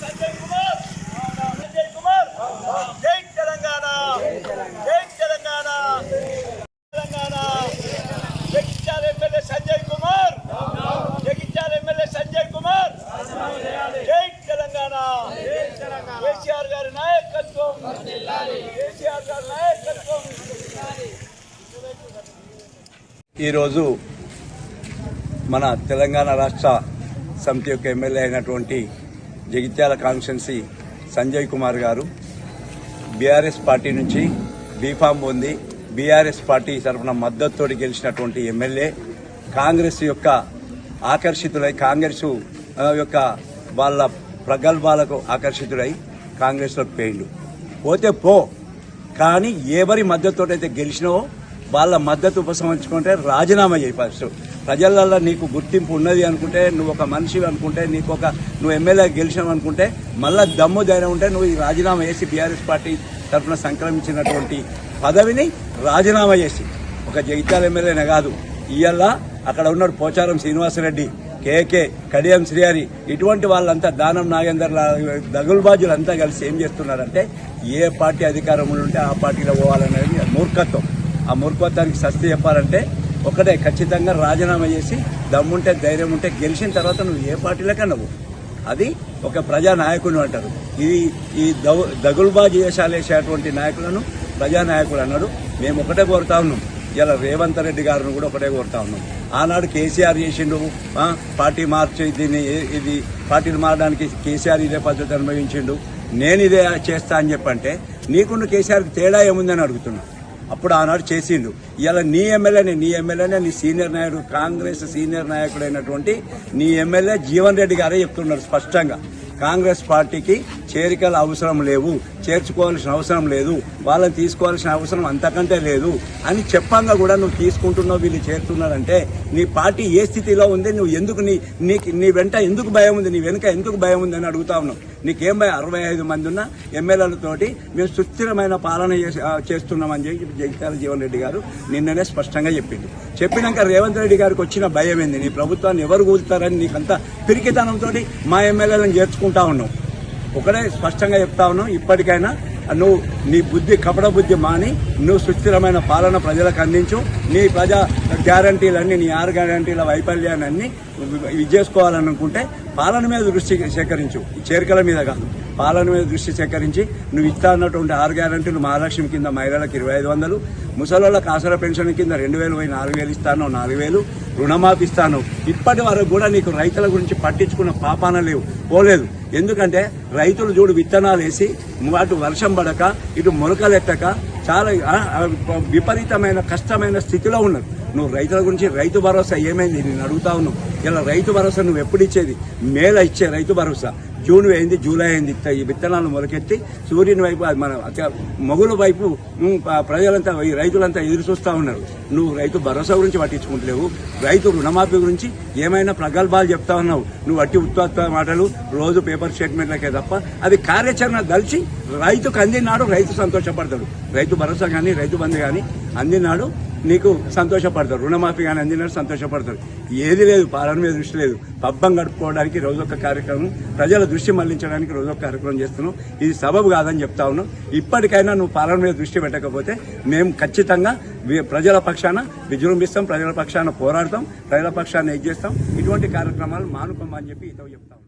సంజయ్ కుమార్ సంజయ్ కుమార్ జై తెలంగాణ జై Telangana Telangana Jagtial MLA Sanjay Kumar Jagtial MLA Sanjay Kumar జై తెలంగాణ కేసీఆర్ గారి నాయకత్వం కేసీఆర్ గారి నాయకత్వం ఈరోజు మన తెలంగాణ రాష్ట్ర సమితి యొక్క ఎమ్మెల్యే అయినటువంటి Jagtial constituency Sanjay Kumar garu BRS party నుంచి బీఫామ్ పొంది బీఆర్ఎస్ పార్టీ తరఫున మద్దతుతోటి గెలిచినటువంటి ఎమ్మెల్యే కాంగ్రెస్ యొక్క ఆకర్షితులై కాంగ్రెస్ యొక్క వాళ్ళ ప్రగల్భాలకు ఆకర్షితులై కాంగ్రెస్లోకి పోయిండు పోతే పో కానీ ఎవరి మద్దతుతో అయితే గెలిచినావో వాళ్ళ మద్దతు ఉపసంహరించుకుంటే రాజీనామా చేయి ఫస్ట్. నీకు గుర్తింపు ఉన్నది అనుకుంటే నువ్వు ఒక మనిషి అనుకుంటే నీకు ఒక నువ్వు ఎమ్మెల్యే గెలిచినావు అనుకుంటే మళ్ళీ దమ్ము ధైర్యం ఉంటే నువ్వు ఈ రాజీనామా చేసి బీఆర్ఎస్ పార్టీ తరఫున సంక్రమించినటువంటి పదవిని రాజీనామా చేసి. ఒక జగిత్యాల ఎమ్మెల్యేనే కాదు ఇయ్యల్ల అక్కడ ఉన్నాడు పోచారం శ్రీనివాసరెడ్డి కేకే కడియం శ్రీహరి ఇటువంటి వాళ్ళంతా దానం నాగేందర్ దగులుబాజులంతా కలిసి ఏం చేస్తున్నారంటే ఏ పార్టీ అధికారంలో ఉంటే ఆ పార్టీలో పోవాలనేది మూర్ఖత్వం. ఆ మూర్ఖత్వానికి సస్తి చెప్పాలంటే ఒకటే ఖచ్చితంగా రాజీనామా చేసి దమ్ముంటే ధైర్యం ఉంటే గెలిచిన తర్వాత నువ్వు ఏ పార్టీలకన్నా పో. అది ఒక ప్రజా నాయకుడు అంటారు. ఇది ఈ దగు దగులుబాజీ వేషాలు వేసేటువంటి నాయకులను ప్రజా నాయకుడు అన్నాడు. మేము ఒకటే కోరుతా ఉన్నాం. ఇలా రేవంత్ రెడ్డి గారిని కూడా ఒకటే కోరుతా ఉన్నాం. ఆనాడు కేసీఆర్ చేసిండు పార్టీ మార్చి దీన్ని ఇది పార్టీని మారడానికి కేసీఆర్ ఇదే పద్ధతి అనుభవించిండు. నేను ఇదే చేస్తా అని చెప్పంటే నీకున్న కేసీఆర్కి తేడా ఏముందని అడుగుతున్నాను అప్పుడు ఆనాడు చేసిండు. ఇలా నీ ఎమ్మెల్యేనే నీ ఎమ్మెల్యేనే నీ సీనియర్ నాయకుడు కాంగ్రెస్ సీనియర్ నాయకుడైనటువంటి నీ ఎమ్మెల్యే జీవన్ రెడ్డి గారే చెప్తున్నారు స్పష్టంగా. కాంగ్రెస్ పార్టీకి చేరికలు అవసరం లేవు చేర్చుకోవాల్సిన అవసరం లేదు వాళ్ళని తీసుకోవాల్సిన అవసరం అంతకంటే లేదు అని చెప్పంగా కూడా నువ్వు తీసుకుంటున్నావు వీళ్ళు చేరుతున్నారంటే నీ పార్టీ ఏ స్థితిలో ఉంది నువ్వు ఎందుకు నీ నీకు నీ వెంట ఎందుకు భయం ఉంది నీ వెనుక ఎందుకు భయం ఉంది అని అడుగుతా ఉన్నావు. నీకేం భయం? అరవై ఐదు మంది ఉన్న ఎమ్మెల్యేలతోటి మేము సుస్థిరమైన పాలన చేసి- చేస్తున్నామని చెప్పి జగిత్యాల జీవన్ రెడ్డి గారు నిన్ననే స్పష్టంగా చెప్పింది చెప్పినాక రేవంత్ రెడ్డి గారికి వచ్చిన భయం ఏంది? నీ ప్రభుత్వాన్ని ఎవరు కూలుతారని నీకంతా పిరికితనంతో మా ఎమ్మెల్యేలను చేర్చుకుంటా ఉన్నావు. ఒకటే స్పష్టంగా చెప్తా ఉన్నాం ఇప్పటికైనా నువ్వు నీ బుద్ధి కపట బుద్ధి మాని నువ్వు సుస్థిరమైన పాలన ప్రజలకు అందించు. నీ ప్రజా గ్యారంటీలన్నీ నీ ఆరు గ్యారంటీల వైఫల్యాన్ని అన్ని ఇది చేసుకోవాలనుకుంటే పాలన మీద దృష్టి సేకరించు ఈ చేరికల మీద కాదు. పాలన మీద దృష్టి సేకరించి నువ్వు ఇస్తా అన్నటువంటి ఆరు గ్యారంటీలు మహాలక్ష్మి కింద మహిళలకు ఇరవై ఐదు వందలు ముసలోళ్ళకి ఆసరా పెన్షన్ కింద రెండు వేలు పోయి నాలుగు వేలు ఇస్తాను నాలుగు వేలు రుణమాఫీ ఇస్తాను. ఇప్పటి వరకు కూడా నీకు రైతుల గురించి పట్టించుకున్న పాపాన లేవు పోలేదు. ఎందుకంటే రైతులు చూడు విత్తనాలు వేసి అటు వర్షం పడక ఇటు మొలకలెట్టక చాలా విపరీతమైన కష్టమైన స్థితిలో ఉన్నారు. నువ్వు రైతుల గురించి రైతు భరోసా ఏమైంది? నేను అడుగుతా ఉన్నావు ఇలా రైతు భరోసా నువ్వు ఎప్పుడు ఇచ్చేది? మేల ఇచ్చే రైతు భరోసా. జూన్ అయింది జూలై అయింది. ఈ విత్తనాలు మొలకెత్తి సూర్యుని వైపు అది మన అత్య- మొగుల వైపు ప్రజలంతా ఈ రైతులంతా ఎదురు చూస్తూ ఉన్నారు. నువ్వు రైతు భరోసా గురించి పట్టించుకుంటలేవు. రైతు రుణమాఫీ గురించి ఏమైనా ప్రగల్భాలు చెప్తా ఉన్నావు. నువ్వు అట్టి ఉత్పత్త మాటలు రోజు పేపర్ స్టేట్మెంట్లకే తప్ప అది కార్యాచరణ దలిచి రైతుకు అందినాడు రైతు సంతోషపడతాడు. రైతు భరోసా కానీ రైతు బంధు కానీ అందినాడు నీకు సంతోషపడతారు రుణమాఫీ కానీ అందినాడు సంతోషపడతారు ఏది లేదు పాలన మీద దృష్టి లేదు. పబ్బం గడుపుకోవడానికి రోజొక్క కార్యక్రమం ప్రజల దృష్టి మళ్ళించడానికి రోజొక్క కార్యక్రమం చేస్తున్నాం ఇది సబబు కాదని చెప్తా ఉన్నాం ఇప్పటికైనా నువ్వు పాలన మీద దృష్టి పెట్టకపోతే మేము ఖచ్చితంగా ప్రజల పక్షాన విజృంభిస్తాం ప్రజల పక్షాన పోరాడతాం ప్రజల పక్షాన ఇది చేస్తాం ఇటువంటి కార్యక్రమాలు మానుకోమని చెప్పి ఇతో చెప్తాం